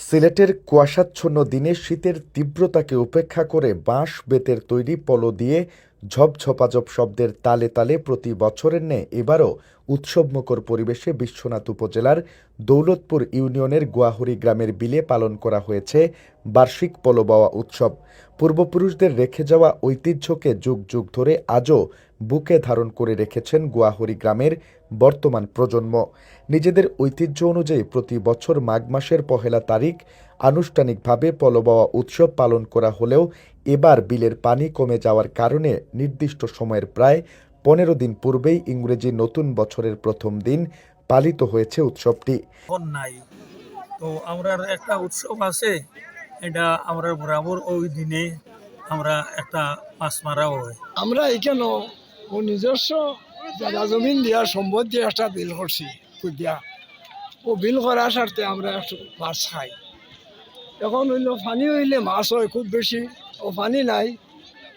সিলেটের কুয়াশাচ্ছন্ন দিনে শীতের তীব্রতাকে উপেক্ষা করে বাঁশ বেতের তৈরি পলো দিয়ে ঝপঝপাঝপ শব্দের তালে তালে প্রতি বছরের ন্যায় এবারও উৎসবমুখর পরিবেশে বিশ্বনাথ উপজেলার দৌলতপুর ইউনিয়নের গুয়াহরি গ্রামের বিলে পালন করা হয়েছে বার্ষিক পলোবাওয়া উৎসব। পূর্বপুরুষদের রেখে যাওয়া ঐতিহ্যকে যুগ যুগ ধরে আজও বুকে ধারণ করে রেখেছেন গুয়াহরি গ্রামের বর্তমান প্রজন্ম। নিজেদের ঐতিহ্য অনুযায়ী প্রতি বছর মাঘ মাসের পহেলা তারিখ আনুষ্ঠানিকভাবে পলোবাওয়া উৎসব পালন করা হলেও এবার বিলের পানি কমে যাওয়ার কারণে নির্দিষ্ট সময়ের প্রায় পনেরো দিন পূর্বেই ইংরেজি নতুন বছরের প্রথম দিন পালিত হয়েছে উৎসবটি। নাই। তো আমরা একটা উৎসব আছে এটা আমরা বরাবর ওই দিনে আমরা একটা মাছ মারা হয়। আমরা এখানে ও নিজস্ব জায়গা জমিন দিয়া সম্পদ দিয়ে একটা বিল করছি দিয়া। ও বিল করার স্বার্থে আমরা একটু মাছ খাই। এখন হইল পানি হইলে মাছ হয় খুব বেশি, ও পানি নাই।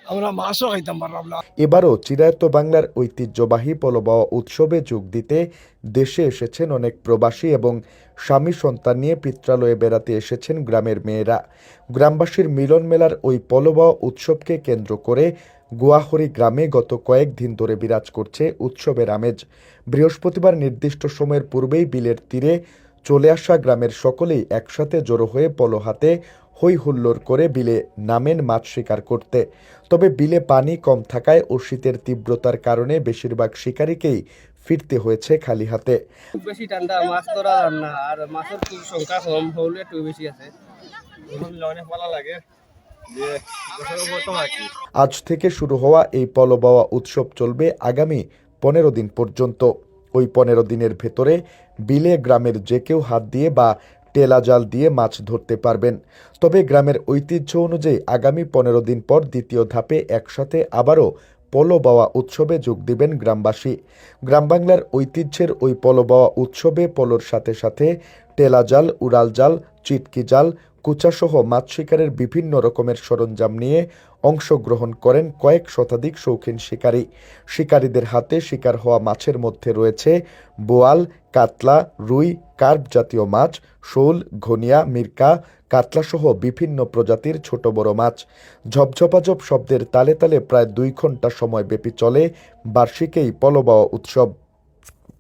আমরা মাছও খাইতাম পারলাম না এবারও চিরায়ত বাংলার ঐতিহ্যবাহী পলোবাওয়া উৎসবে যোগ দিতে দেশে এসেছেন অনেক প্রবাসী এবং স্বামী সন্তান নিয়ে পিত্রালয়ে বেড়াতে এসেছেন গ্রামের মেয়েরা। গ্রামবাসীর মিলন মেলার ওই পলোবাওয়া উৎসবকে কেন্দ্র করে গুয়াহরি গ্রামে গত কয়েকদিন ধরে বিরাজ করছে উৎসবের আমেজ। বৃহস্পতিবার নির্দিষ্ট সময়ের পূর্বেই বিলের তীরে চলে আসা গ্রামের সকলেই একসাথে জড়ো হয়ে পলো হাতে হই হুল্লোড় করে বিলে নামেন মাছ শিকার করতে। তবে বিলে পানি কম থাকায় ও শীতের তীব্রতার কারণে বেশিরভাগ শিকারীকেই ফিরতে হয়েছে খালি হাতে। খুব বেশি ঠান্ডা মাছ ধরা না আর মাছের খুব সংখ্যা কম হলে একটু বেশি আছে। অনেক ভালো লাগে আজ থেকে শুরু হওয়া এই পলবাওয়া উৎসব চলবে আগামী পনেরো দিন পর্যন্ত। ওই পনেরো দিনের ভেতরে বিলে গ্রামের যে কেউ হাত দিয়ে বা টেলা জাল দিয়ে মাছ ধরতে পারবেন। তবে গ্রামের ঐতিহ্য অনুযায়ী আগামী পনেরো দিন পর দ্বিতীয় ধাপে একসাথে আবারও পলো বাওয়া উৎসবে যোগ দিবেন গ্রামবাসী। গ্রামবাংলার ঐতিহ্যের ওই পলো বাওয়া উৎসবে পলোর সাথে সাথে টেলা জাল উড়াল জাল চিটকি জাল কুচাসহ মাছ শিকারের বিভিন্ন রকমের সরঞ্জাম নিয়ে অংশগ্রহণ করেন কয়েক শতাধিক শৌখিন শিকারী। শিকারীদের হাতে শিকার হওয়া মাছের মধ্যে রয়েছে বোয়াল, কাতলা, রুই, কার্প জাতীয় মাছ, শোল, ঘনিয়া, মির্কা, কাতলাসহ বিভিন্ন প্রজাতির ছোট বড় মাছ। ঝপঝপাঝপ শব্দের তালে তালে প্রায় দুই ঘণ্টা সময় ব্যাপী চলে বার্ষিক এই পলবাওয়া উৎসব।